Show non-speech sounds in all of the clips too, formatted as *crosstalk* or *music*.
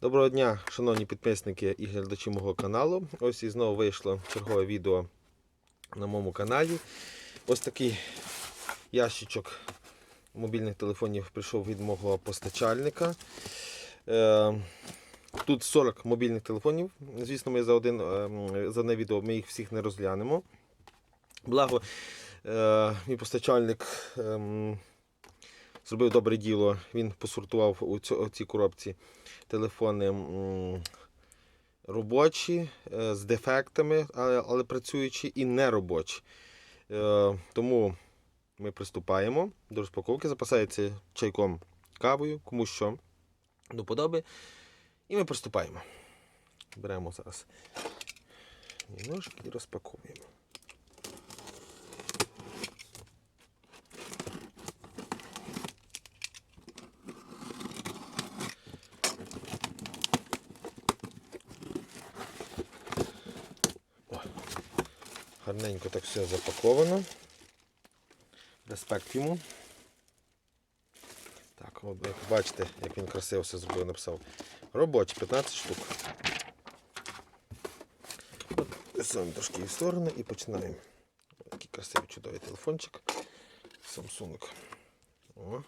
Доброго дня, шановні підписники і глядачі мого каналу. Ось і знову вийшло чергове відео на моєму каналі. Ось такий ящичок мобільних телефонів прийшов від мого постачальника. Е, Тут 40 мобільних телефонів. Звісно, ми за, один, е, за одне відео ми їх всіх не розглянемо. Благо, е, мій постачальник ем, зробив добре діло. Він посортував у цій коробці телефони робочі, е, з дефектами, але, але працюючі, і неробочі. Е, Тому ми приступаємо до розпаковки. Запасається чайком кавою, кому що до подоби. І ми приступаємо. Беремо зараз ножик і розпаковуємо. Так все запаковано. Респект йому. Так, як бачите, як він красиво все зробив, написав. Робочі 15 штук. От, трошки в сторону і починаємо. Такий красивий чудовий телефончик. Samsung. О.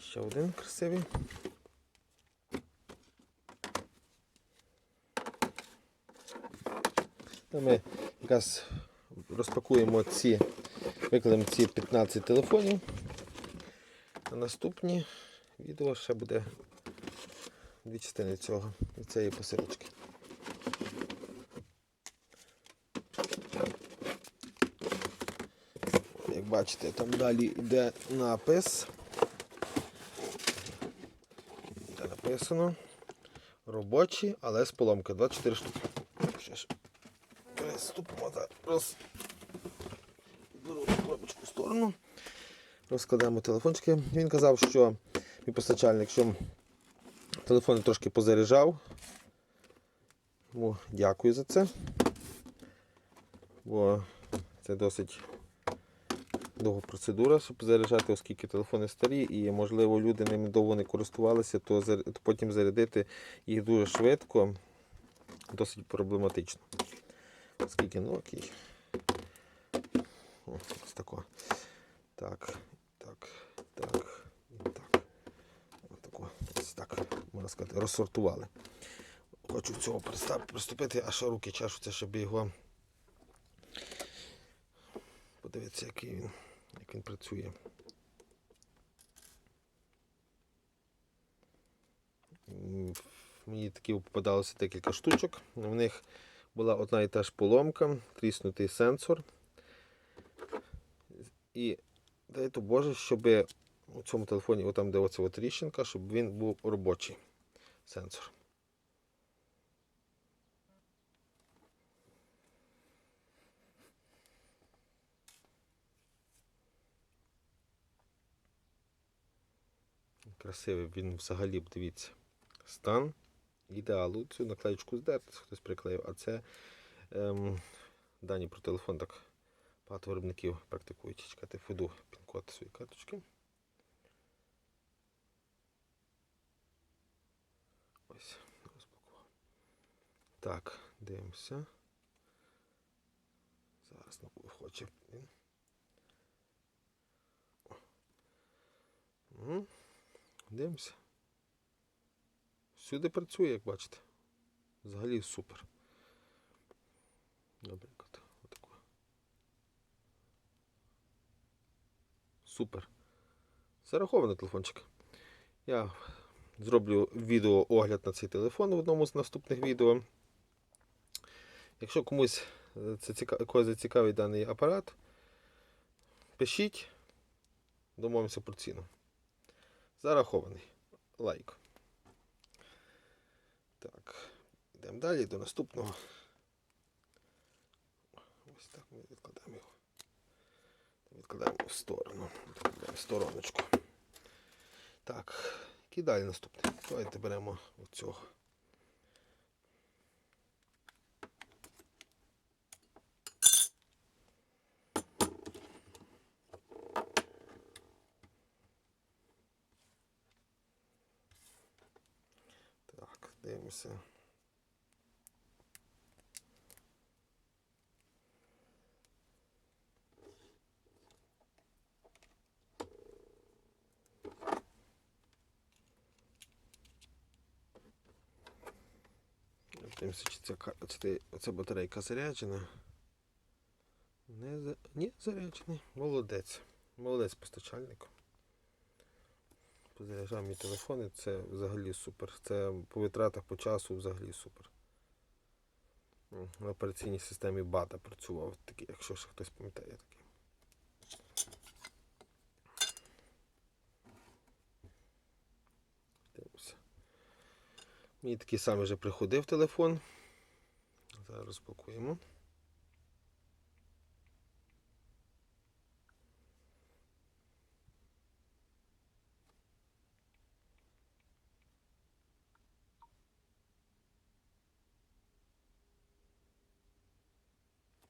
Ще один красивий. Та Ми якраз розпакуємо ці, викладемо ці 15 телефонів. А наступні відео ще буде дві частини цього, цієї посилочки. Як бачите, там далі йде напис. Де написано. Робочі, але з поломкою. 24 штуки. Зараз. Беру коробочку в сторону. Розкладаємо телефончики. Він казав, що мій постачальник, що телефон трошки позаряджав. Тому дякую за це. Бо це досить довга процедура, щоб заряджати, оскільки телефони старі і, можливо, люди ними довго не користувалися, то потім зарядити їх дуже швидко, досить проблематично. Скільки, ну окей. О, ось тако. Так, так, так, так. Ось тако. Ось так, можна сказати, розсортували. Хочу цього приступити, аж руки чешуться, щоб його подивитися, який він, як він працює. Мені такі попадалося декілька штучок. В них була одна і та ж поломка, тріснутий сенсор. І дай то Боже, щоб у цьому телефоні, отам, де оця тріщинка, щоб він був робочий сенсор. Красивий він взагалі, дивіться, стан ідеалу. Цю наклеєчку здерти, хтось приклеїв, а це ем, дані про телефон так багато виробників практикують. Чекати, введу пін-код своєї карточки. Ось, розпакував. Так, дивимося. Зараз ну, хоче Дивимося. Всюди працює, як бачите. Взагалі супер. Наприклад, отако. Супер. Зарахований телефончик. Я зроблю відео огляд на цей телефон в одному з наступних відео. Якщо комусь е, це ціка... когось зацікавить даний апарат, пишіть, домовимося про ціну. Зарахований. Лайк. Так, йдемо далі до наступного. Ось так ми відкладаємо його. Відкладаємо в сторону. Відкладаємо в стороночку. Так, який далі наступний? Давайте беремо оцього. Так. Дивимося. Дивимося, чи ця, ти- оця батарейка заряджена. Не. Ні, заряджений. Молодець. Молодець постачальник. Позаряджав мій телефон і це взагалі супер. Це по витратах по часу взагалі супер. На операційній системі бата працював такий, якщо ще хтось пам'ятає такий. Дивимося. Мені такий самий вже приходив телефон. Зараз розпакуємо.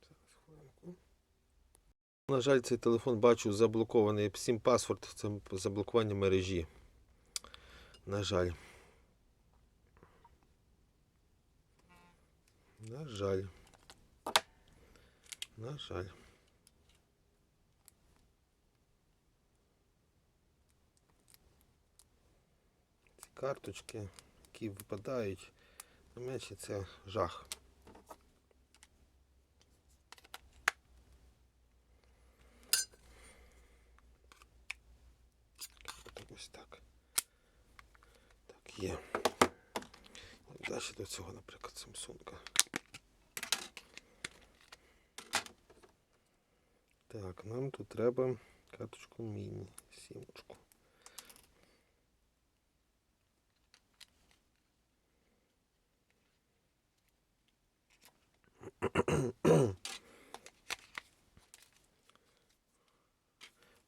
Зараз хвилинку. На жаль, цей телефон бачу заблокований. Всім паспорт це заблокування мережі. На жаль. На жаль. На жаль. Ці карточки, які випадають на мечі, це жах. Ось так. Так, є. До цього, наприклад, Samsung. Так, нам тут треба карточку міні, сімочку.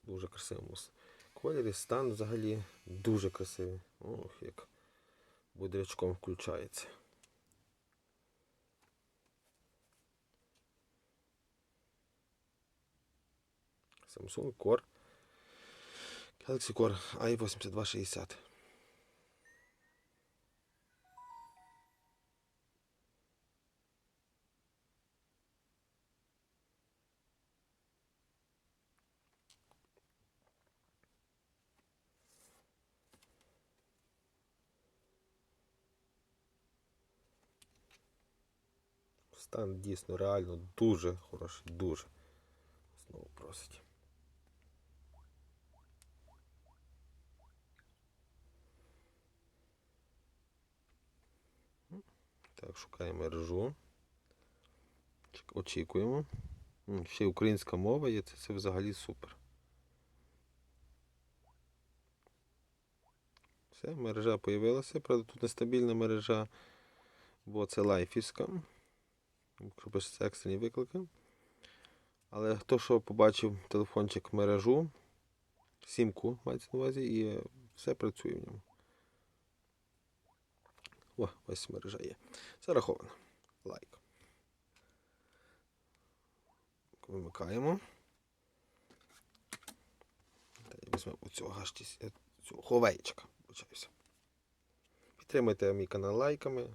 Дуже красивий мус. Кольорі, стан взагалі дуже красивий. Ох, як бодрячком включається. Samsung Core Galaxy Core i8260. Стан дійсно реально дуже хороший, дуже. Знову просить. Так, шукаємо. Чек- Очікуємо. Ще й українська мова є, це, це взагалі супер. Все, мережа появилася. Правда, тут нестабільна мережа, бо це лайфівська. Якщо пишеться екстрені виклики. Але хто що побачив телефончик мережу, сімку мається на увазі, і все працює в ньому. О, ось мережа є. Зараховано. Лайк. Вимикаємо. Візьмемо оцього гашті, цього ховейчика. Вибачаюся. Підтримуйте мій канал лайками.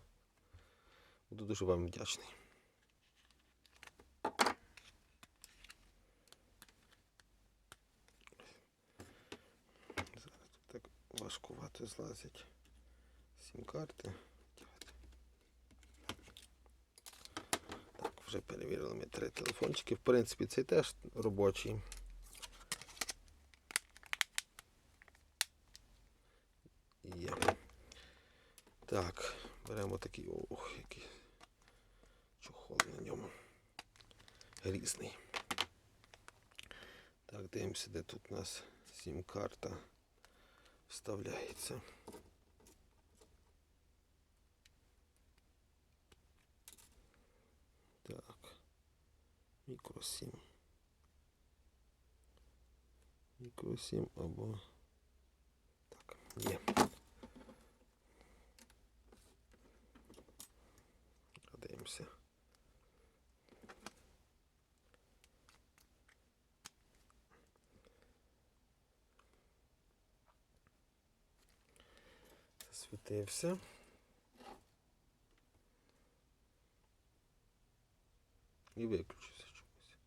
Буду дуже вам вдячний. Зараз тут так важкувато злазять сім карти. Так, вже перевірили ми три телефончики. В принципі, цей теж робочий. Є. Так, беремо такий, ох, який чохол на ньому. Різний. Так, дивимося, де тут у нас сім-карта вставляється. Так. Мікро 7. Мікро 7 або. Так, є. Дивимося. засвітився. І виключився чомусь.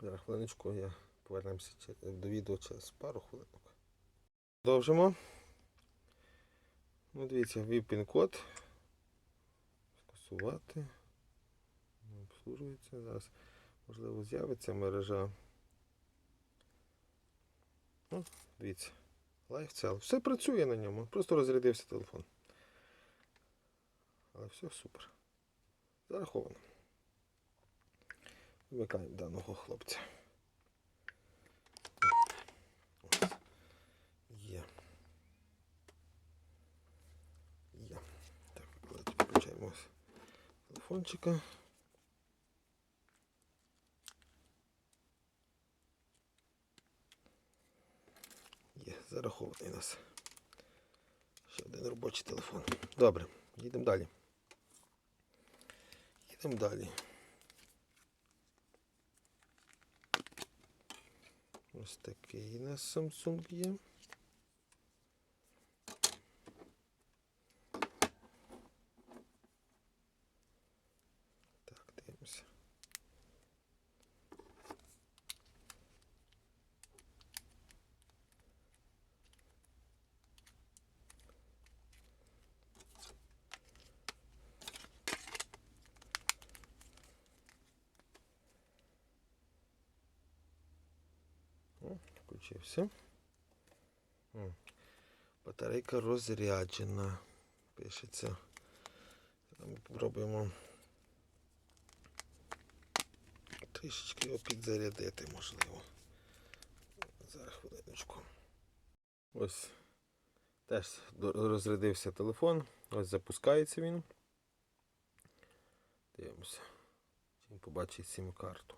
Зараз хвилиночку я повернемося до відео через пару хвилинок. Продовжимо. Ну, Дивіться, ввів пін-код. Скасувати. Обслужується. Зараз, можливо, з'явиться мережа. Ну, дивіться. LifeCell. Все працює на ньому. Просто розрядився телефон. Але все супер. Зараховано. Вмикаємо даного хлопця. Ось. Є. Є. Так, давайте включаємо телефончика. Є, зарахований у нас. Ще один робочий телефон. Добре, їдемо далі. Їдемо далі. Ось такий у нас Samsung є. Так, дивимося. О, включився. М. Батарейка розряджена. Пишеться. Ми попробуємо трішечки його підзарядити, можливо. Зараз хвилиночку. Ось теж розрядився телефон. Ось запускається він. Дивимося. Чи він побачить сім-карту.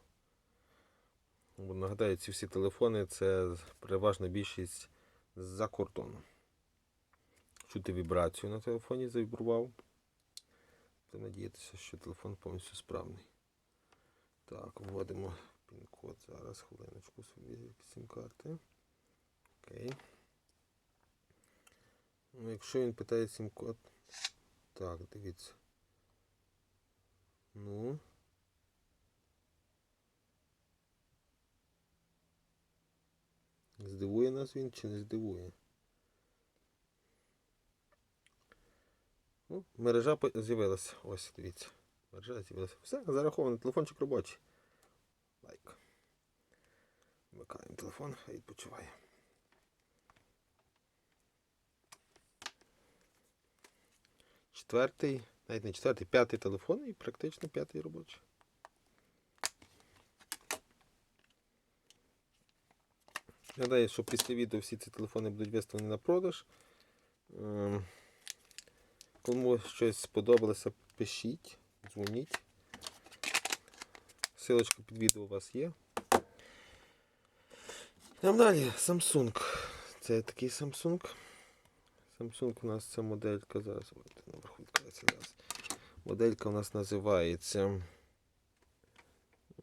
Нагадаю, ці всі телефони це переважна більшість з-за кордону. Чути вібрацію на телефоні завібрував. Та надіятися, що телефон повністю справний. Так, вводимо пін-код. Зараз хвилиночку собі сім карти. Окей. Ну, якщо він питає сім-код. Так, дивіться. Ну. Здивує нас він чи не здивує? Ну, мережа з'явилася. Ось, дивіться. Мережа з'явилася. Все, зараховано. Телефончик робочий. Лайк. Вмикаємо телефон, хай відпочиває. Четвертий, навіть не четвертий, п'ятий телефон і практично п'ятий робочий. Нагадаю, що після відео всі ці телефони будуть виставлені на продаж. Кому щось сподобалося, пишіть, дзвоніть. Силочка під відео у вас є. Йдемо далі. Samsung. Це такий Samsung. Samsung у нас це моделька зараз. Моделька у нас називається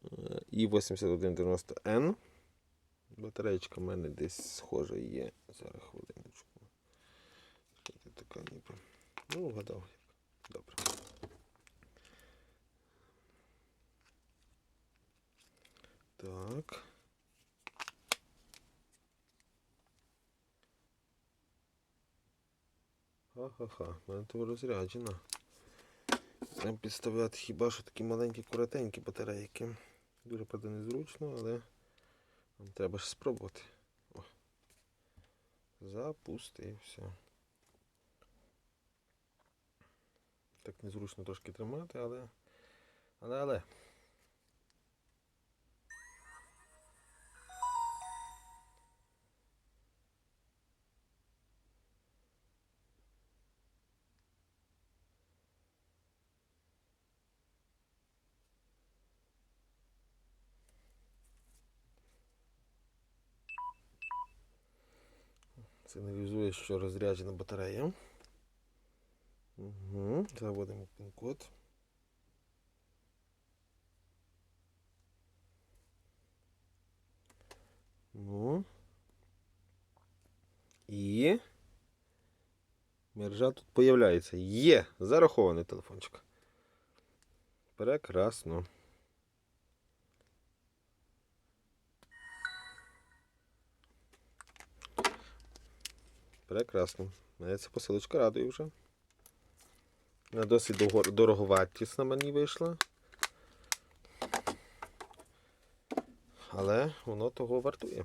е, i8190N. Батареєчка в мене десь схожа є. Зараз хвилиночку. Така ніби? Ну, вгадав. Добре. Так. Ха-ха-ха, в мене то розряджена. Треба підставляти хіба що такі маленькі коротенькі батарейки. Дуже правда незручно, але треба ж спробувати. О. Запустився. Так незручно трошки тримати, але. Але але. Сигналізує, що розряджена батарея. Угу. Заводимо пін-код. Ну. І. Мережа тут появляється. Є! Зарахований телефончик. Прекрасно. Прекрасно. Мене ця посилочка радує вже. Вона досить дороговартісна мені вийшла. Але воно того вартує.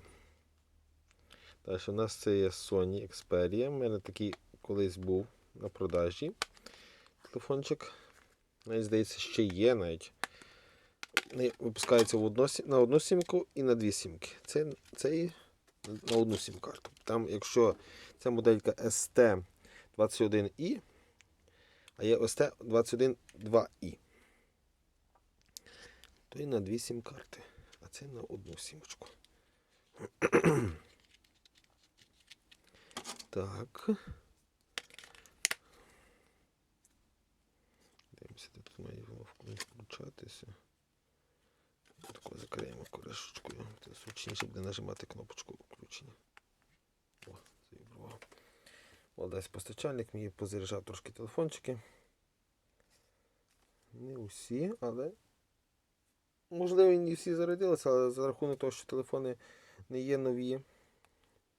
Далі у нас це є Sony Xperia. У мене такий колись був на продажі. Телефончик. Навіть здається, ще є навіть. Не Випускається в одно, на одну сімку і на дві сімки. Це, це на одну сім-карту. Там, якщо ця моделька ST21i, а є ST21-2i, то і на дві сім-карти. А це на одну сімочку. *clears throat* Так. Дивимося, тут має воно вкл- включатися. Тако закриємо кришечкою. Це зручніше буде нажимати кнопочку включення. О, завібрував. Молодець постачальник мені позаряджав трошки телефончики. Не усі, але. Можливо, не всі зарядилися, але за рахунок того, що телефони не є нові.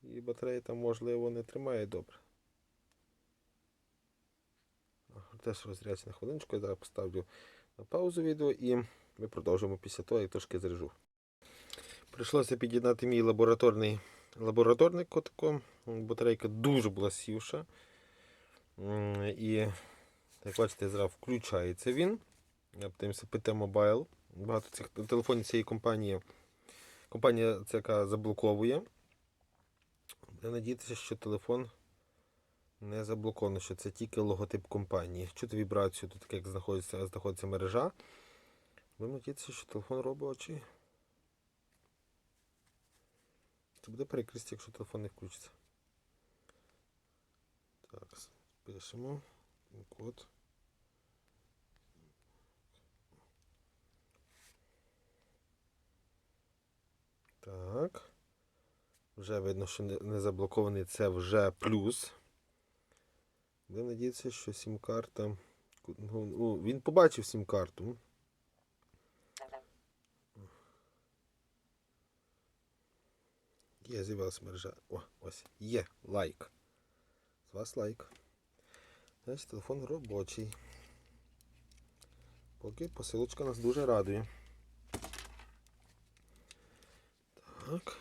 І батарея там, можливо, не тримає добре. Теж розрядься на хвилиночку, я зараз поставлю на паузу відео і ми продовжимо після того, як трошки заряжу. Прийшлося під'єднати мій лабораторний лабораторний котиком. Батарейка дуже була сівша. І, як бачите, зараз включається він. Я подивимося PT Mobile. Багато цих телефонів цієї компанії. Компанія ця яка заблоковує. Буде надіятися, що телефон не заблоковано, що це тільки логотип компанії. Чути вібрацію, тут як знаходиться, знаходиться мережа. Будемо надіятися, що телефон робить Це буде перекрістя, якщо телефон не включиться. Так, пишемо. Код. Так. Вже видно, що не заблокований. Це вже плюс. Будемо надіятися, що сім-карта. Ну, ну, він побачив сім-карту. Є, з'явилася мережа. О, ось, є лайк. З вас лайк. Значить, телефон робочий. Поки посилочка нас дуже радує. Так.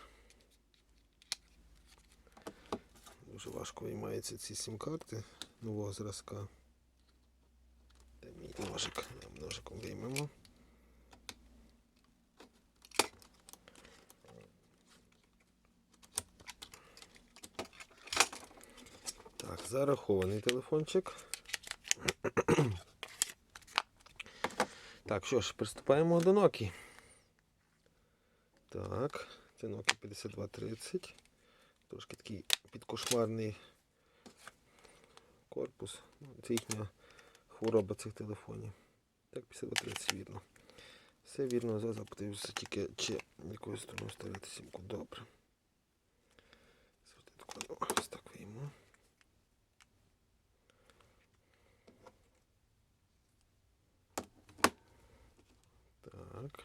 Дуже важко виймаються ці сім-карти нового зразка. Де мій ножик? Ножиком виймемо. Так, зарахований телефончик. Так, що ж, приступаємо до Nokia. Так, це Nokia 5230. Трошки такий підкошмарний корпус. Ну, Це їхня хвороба цих телефонів. Так, 5230 вірно. Все вірно, зараз подивлюся тільки чи якою стороною ставити сімку. Добре. Завжди тако, о, Ось так вийму. Так.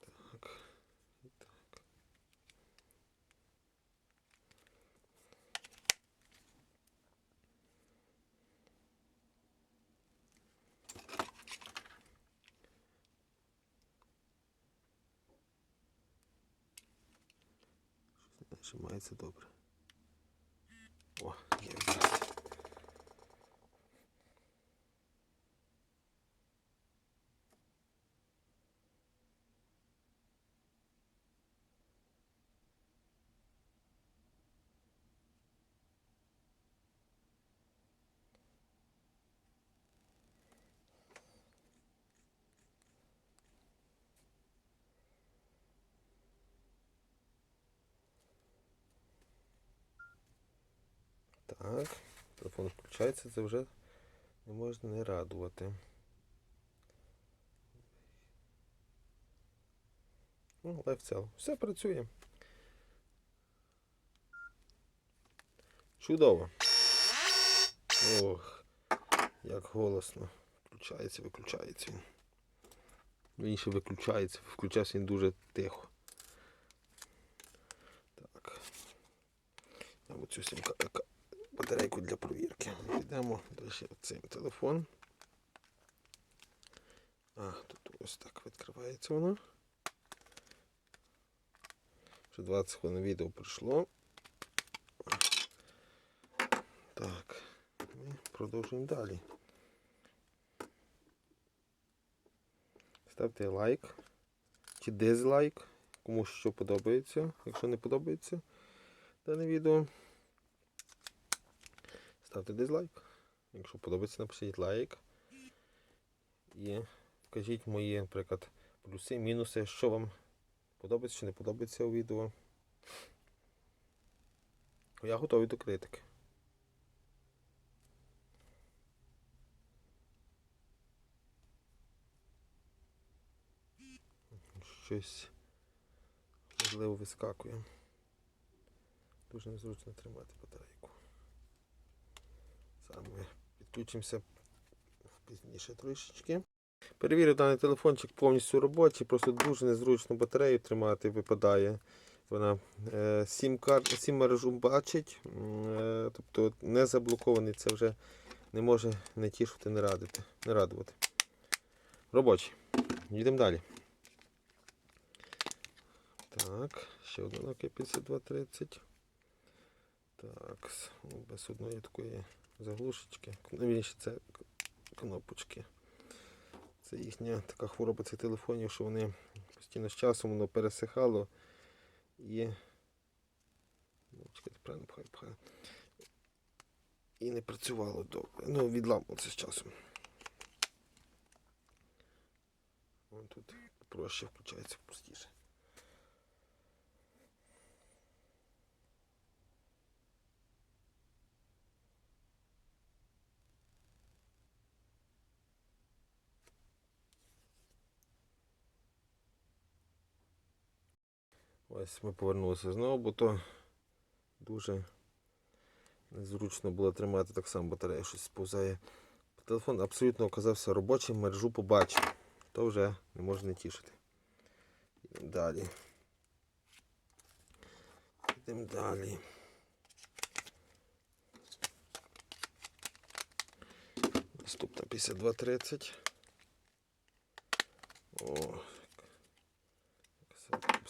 Так. Так. Нажимається добре. О, є якраз. Так, телефон включається, це вже не можна не радувати. Ну, цілому. Все працює. Чудово. Ох, як голосно. Включається, виключається він. Він ще виключається, включався він дуже тихо. Так. Або цю сімка ка- батарейку для провірки. Йдемо далі цим телефон. А, тут ось так відкривається воно. Вже 20 хвилин відео пройшло. Так, ми продовжуємо далі. Ставте лайк чи дизлайк, кому що подобається. Якщо не подобається дане відео, ставте дизлайк. Якщо подобається, напишіть лайк. І вкажіть мої, наприклад, плюси, мінуси, що вам подобається чи не подобається у відео. Я готовий до критики. Щось можливо вискакує. Дуже незручно тримати батарейку. Саме підключимося пізніше трішечки. Перевірив даний телефончик повністю робочий, просто дуже незручно батарею тримати, випадає. Вона е, сім, кар... сім мережу бачить, е, тобто не заблокований, це вже не може не тішити, не радити, не радувати. Робочий. Їдемо далі. Так, ще одна Nokia 5230. Так, без одної такої заглушечки. Вірніше, це кнопочки. Це їхня така хвороба цих телефонів, що вони постійно з часом воно пересихало і. Ну, чекайте, правильно пхаю, пхаю. І не працювало добре. Ну, відламувалося з часом. Вон тут проще включається простіше. Ось ми повернулися знову, бо то дуже незручно було тримати так само батарея, щось сповзає. Телефон абсолютно оказався робочим, мережу побачив. То вже не може не тішити. Йдемо далі. Йдемо далі. Наступна 5230. О,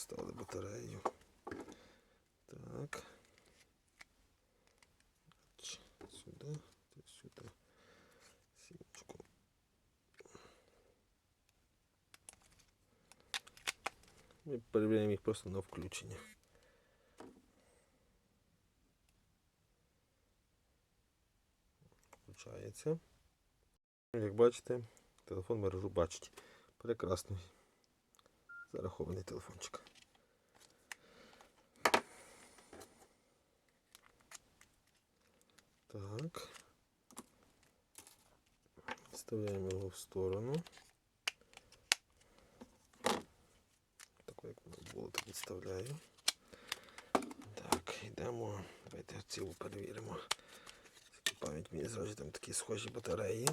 Вставили батарею. Так. Сюди, сюди. Сімочку. Ми перевіряємо їх просто на включення. Включається. Як бачите, телефон мережу бачить. Прекрасний. Зарахований телефончик. Так. Вставляємо його в сторону. Так як воно було, так відставляю. Так, йдемо. Давайте цілу перевіримо. Пам'ять мені зразу там такі схожі батареї.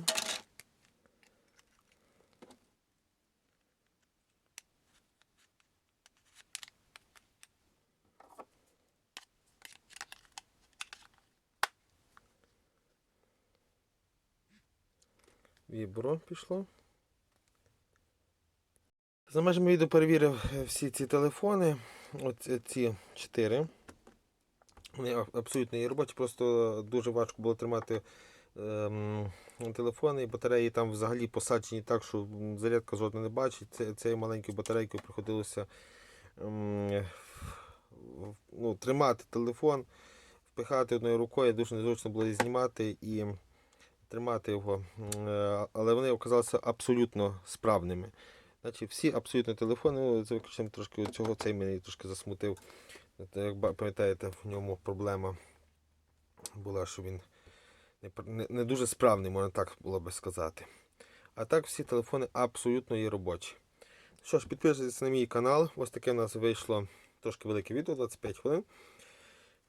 Вібро пішло. За межами відео перевірив е, всі ці телефони. Ось е, ці чотири. Вони абсолютно є робочі, просто дуже важко було тримати ем, телефони і батареї там взагалі посаджені так, що зарядка жодна не бачить. Це, цією маленькою батарейкою приходилося ем, ну, тримати телефон, впихати одною рукою, дуже незручно було її знімати і тримати його. Е, Але вони оказалися абсолютно справними. Значить, всі абсолютно телефони, за виключенням трошки цього, цей мене трошки засмутив. Як пам'ятаєте, в ньому проблема була, що він не, не, дуже справний, можна так було би сказати. А так всі телефони абсолютно є робочі. Що ж, підписуйтесь на мій канал. Ось таке у нас вийшло трошки велике відео, 25 хвилин.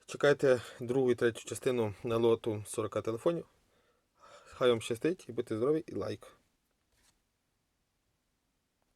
Чекайте другу і третю частину на лоту 40 телефонів. Хай вам щастить і будьте здорові і лайк.